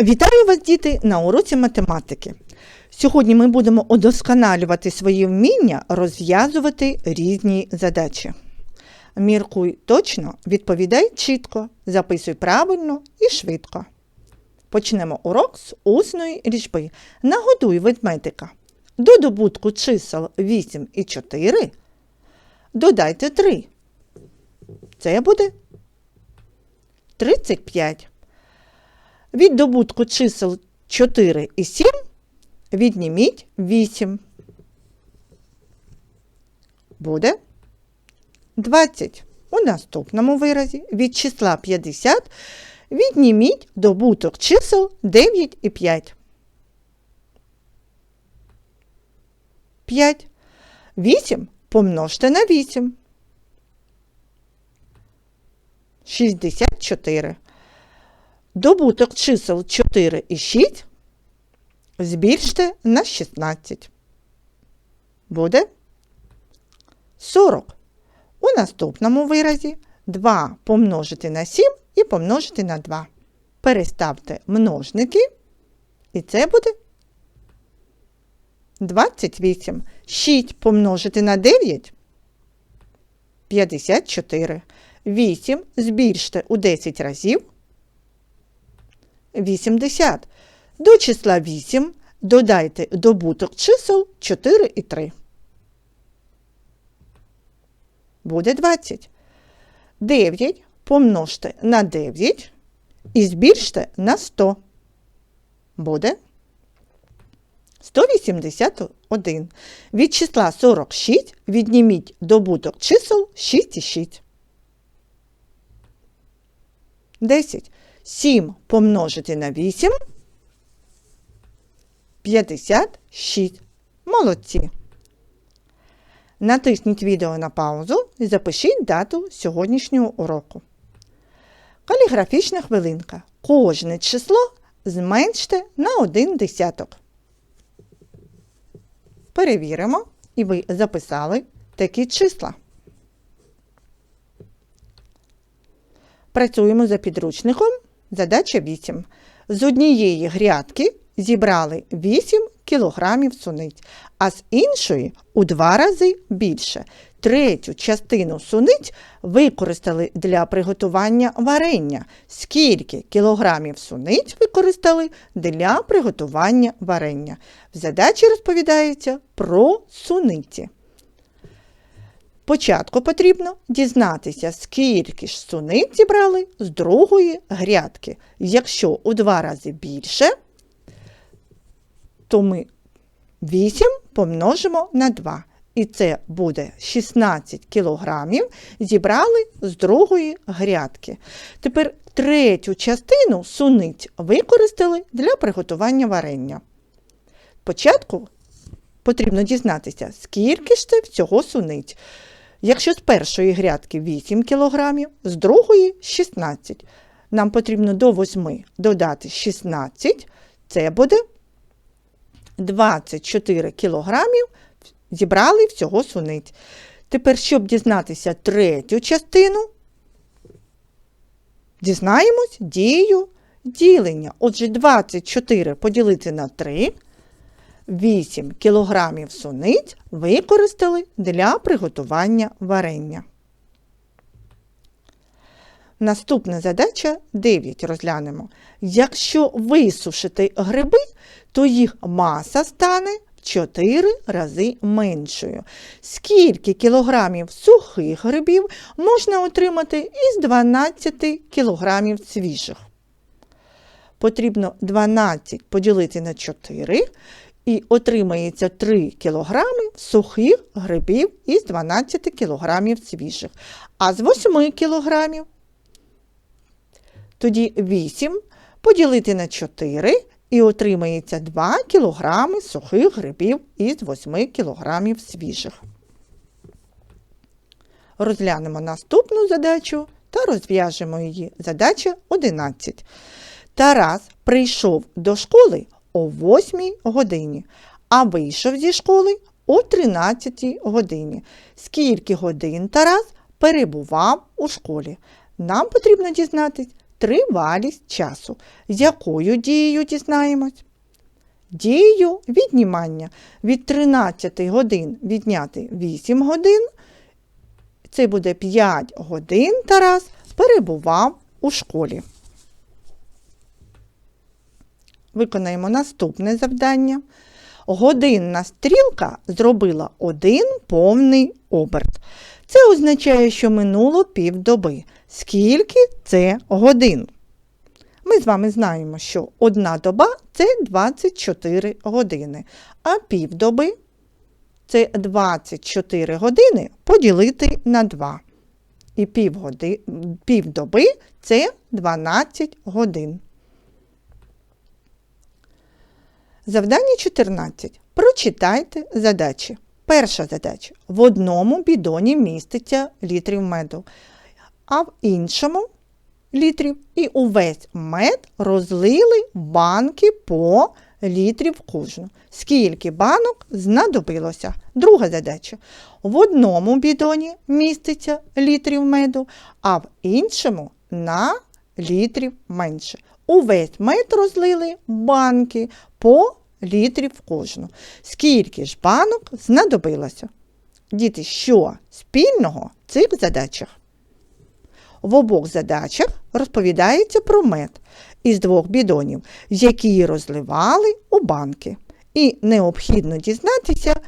Вітаю вас, діти, на уроці математики. Сьогодні ми будемо удосконалювати свої вміння розв'язувати різні задачі. Міркуй точно, відповідай чітко, записуй правильно і швидко. Почнемо урок з усної річби. Нагодуй ведмедика. До добутку чисел 8 і 4 додайте 3. Це буде 35. Від добутку чисел 4 і 7 відніміть 8. Буде 20. У наступному виразі від числа 50 відніміть добуток чисел 9 і 5. 5. 8 помножте на 8. 64. Добуток чисел 4 і 6 збільште на 16. Буде 40. У наступному виразі 2 помножити на 7 і помножити на 2. Переставте множники, і це буде 28. 6 помножити на 9 54. 8 збільште у 10 разів 80. До числа 8 додайте добуток чисел 4 і 3. Буде 20. 9 помножте на 9 і збільште на 100. Буде 181. Від числа 46 відніміть добуток чисел 6 і 6. 10. 7 помножити на 8 56. Молодці. Натисніть відео на паузу і запишіть дату сьогоднішнього уроку. Каліграфічна хвилинка. Кожне число зменште на один десяток. Перевіримо, і ви записали такі числа. Працюємо за підручником. Задача 8. З однієї грядки зібрали 8 кілограмів суниць, а з іншої у два рази більше. Третю частину суниць використали для приготування варення. Скільки кілограмів суниць використали для приготування варення? В задачі розповідається про суниці. Спочатку потрібно дізнатися, скільки ж суниць зібрали з другої грядки. Якщо у два рази більше, то ми 8 помножимо на 2. І це буде 16 кілограмів зібрали з другої грядки. Тепер третю частину суниць використали для приготування варення. Спочатку потрібно дізнатися, скільки ж це всього суниць. Якщо з першої грядки 8 кг, з другої 16 Нам потрібно до 8 додати 16, це буде 24 кг зібрали всього суниць. Тепер, щоб дізнатися третю частину, дізнаємось дію ділення. Отже, 24 поділити на 3 8 кг суниць використали для приготування варення. Наступна задача 9 розглянемо. Якщо висушити гриби, то їх маса стане в 4 рази меншою. Скільки кілограмів сухих грибів можна отримати із 12 кілограмів свіжих? Потрібно 12 поділити на 4 і отримається 3 кг сухих грибів із 12 кг свіжих. А з 8 кг тоді 8 поділити на 4 і отримається 2 кг сухих грибів із 8 кг свіжих. Розглянемо наступну задачу та розв'яжемо її. Задача 11. Тарас прийшов до школи о 8 годині, а вийшов зі школи о 13 годині. Скільки годин Тарас перебував у школі? Нам потрібно дізнатись тривалість часу. З якою дією дізнаємось? Дією віднімання від 13 годин відняти 8 годин. Це буде 5 годин Тарас перебував у школі. Виконаємо наступне завдання. Годинна стрілка зробила один повний оберт. Це означає, що минуло півдоби. Скільки це годин? Ми з вами знаємо, що одна доба це 24 години, а півдоби це 24 години поділити на 2. І півдоби це 12 годин. Завдання 14. Прочитайте задачі. Перша задача. В одному бідоні міститься літрів меду, а в іншому літрів. І увесь мед розлили банки по літрів кожну. Скільки банок знадобилося? Друга задача. В одному бідоні міститься літрів меду, а в іншому на літрів менше. Увесь мед розлили банки по літрів кожну. Скільки ж банок знадобилося? Діти, що спільного в цих задачах? В обох задачах розповідається про мед із двох бідонів, які розливали у банки. І необхідно дізнатися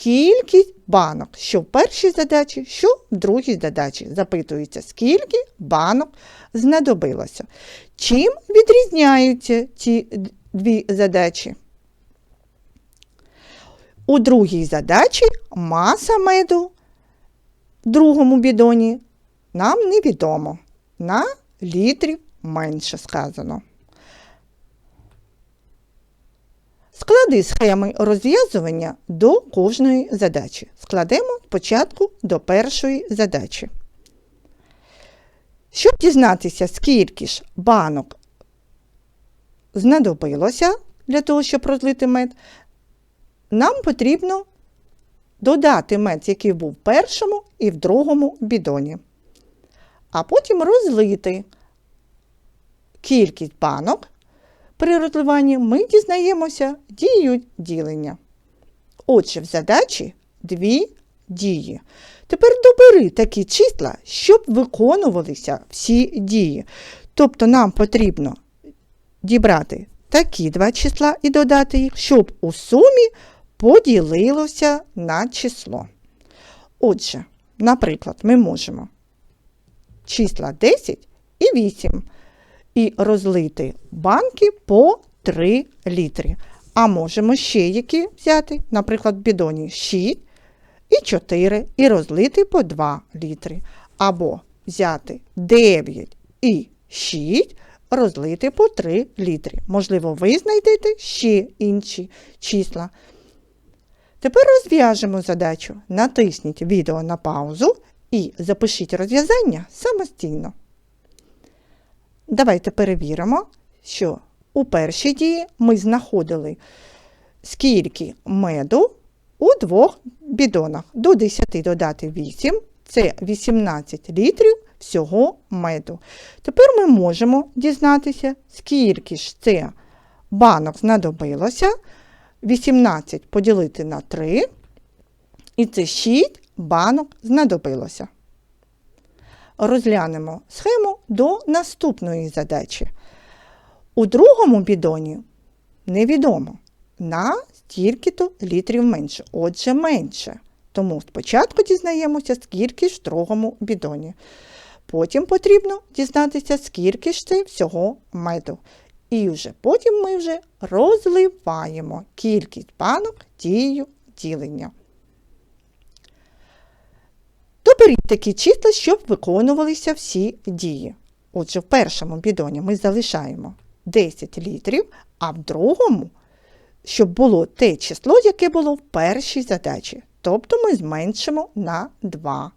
кількість банок, що в першій задачі, що в другій задачі. Запитується, скільки банок знадобилося. Чим відрізняються ці дві задачі? У другій задачі маса меду в другому бідоні нам невідомо. На літрів менше сказано. Склади схеми розв'язування до кожної задачі. Складемо спочатку до першої задачі. Щоб дізнатися, скільки ж банок знадобилося для того, щоб розлити мед, нам потрібно додати мед, який був в першому і в другому бідоні. А потім розлити кількість банок при розливанні ми дізнаємося дією ділення. Отже, в задачі дві дії. Тепер добери такі числа, щоб виконувалися всі дії. Тобто нам потрібно дібрати такі два числа і додати їх, щоб у сумі поділилося на число. Отже, наприклад, ми можемо числа 10 і 8 і розлити банки по 3 літри. А можемо ще які взяти, наприклад, бідоні 6 і 4 і розлити по 2 літри. Або взяти 9 і 6, розлити по 3 літри. Можливо, ви знайдете ще інші числа. Тепер розв'яжемо задачу. Натисніть відео на паузу і запишіть розв'язання самостійно. Давайте перевіримо, що у першій дії ми знаходили скільки меду у двох бідонах. До 10 додати 8 це 18 літрів всього меду. Тепер ми можемо дізнатися, скільки ж це банок знадобилося. 18 поділити на 3, і це 6 банок знадобилося. Розглянемо схему до наступної задачі. У другому бідоні невідомо на стільки-то літрів менше, отже, менше. Тому спочатку дізнаємося, скільки ж в другому бідоні. Потім потрібно дізнатися, скільки ж це всього меду. І вже потім ми вже розливаємо кількість банок дією ділення. Доберіть такі числа, щоб виконувалися всі дії. Отже, в першому бідоні ми залишаємо 10 літрів, а в другому, щоб було те число, яке було в першій задачі. Тобто ми зменшимо на 2.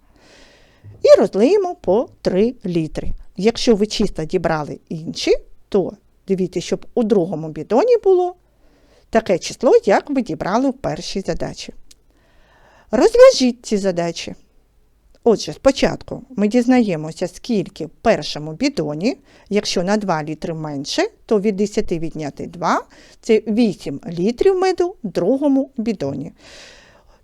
І розлиємо по 3 літри. Якщо ви числа дібрали інші, то дивіться, щоб у другому бідоні було таке число, як ви дібрали в першій задачі. Розв'яжіть ці задачі. Отже, спочатку ми дізнаємося, скільки в першому бідоні. Якщо на 2 літри менше, то від 10 відняти 2 це 8 літрів меду в другому бідоні.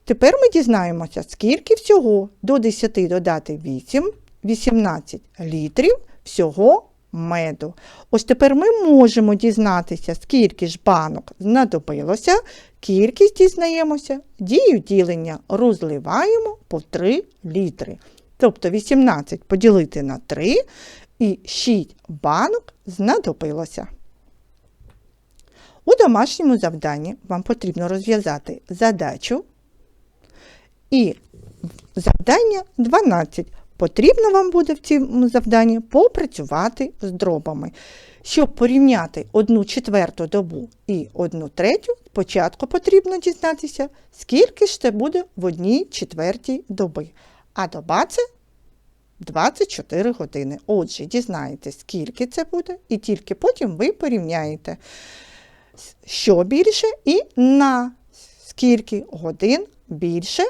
Тепер ми дізнаємося, скільки всього до 10 додати 8, 18 літрів всього меду. Ось тепер ми можемо дізнатися, скільки ж банок знадобилося, кількість дізнаємося, дію ділення розливаємо по 3 літри. Тобто 18 поділити на 3 і 6 банок знадобилося. У домашньому завданні вам потрібно розв'язати задачу і завдання 12. Потрібно вам буде в цьому завданні попрацювати з дробами. Щоб порівняти одну четверту добу і одну третю, спочатку потрібно дізнатися, скільки ж це буде в одній четвертій доби. А доба це 24 години. Отже, дізнаєтесь, скільки це буде, і тільки потім ви порівняєте, що більше і на скільки годин більше,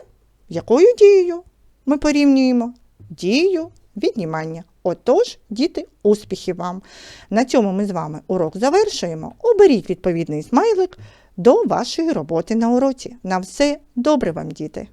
якою дією ми порівнюємо дію віднімання. Отож, діти, успіхів вам! На цьому ми з вами урок завершуємо. Оберіть відповідний смайлик до вашої роботи на уроці. На все добре вам, діти!